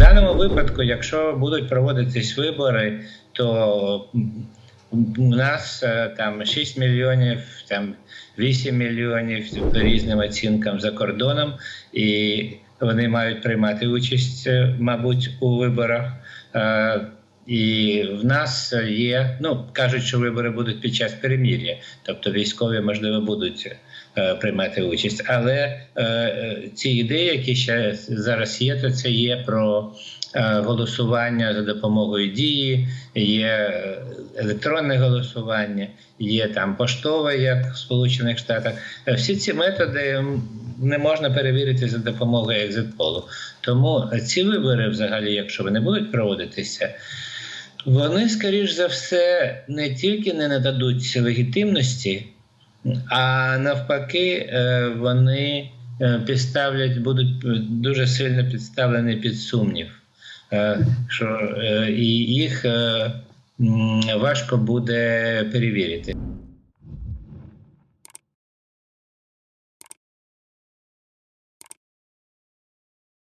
даному випадку, якщо будуть проводитись вибори, то у нас е, там 6 мільйонів, там 8 мільйонів по різним оцінкам за кордоном, і вони мають приймати участь, е, мабуть, у виборах. Е, І в нас є, ну кажуть, що вибори будуть під час перемір'я, тобто військові, можливо, будуть приймати участь. Але е, е, ці ідеї, які ще зараз є, то це є про е, голосування за допомогою дії, є е, електронне голосування, є там поштове, як в Сполучених Штатах. Е, Всі ці методи не можна перевірити за допомогою екзитполу. Тому ці вибори, взагалі, якщо вони будуть проводитися, вони, скоріш за все, не тільки не нададуть легітимності, а навпаки, е, вони е, підставлять, будуть е, дуже сильно підставлені під сумнів, що і їх важко буде перевірити.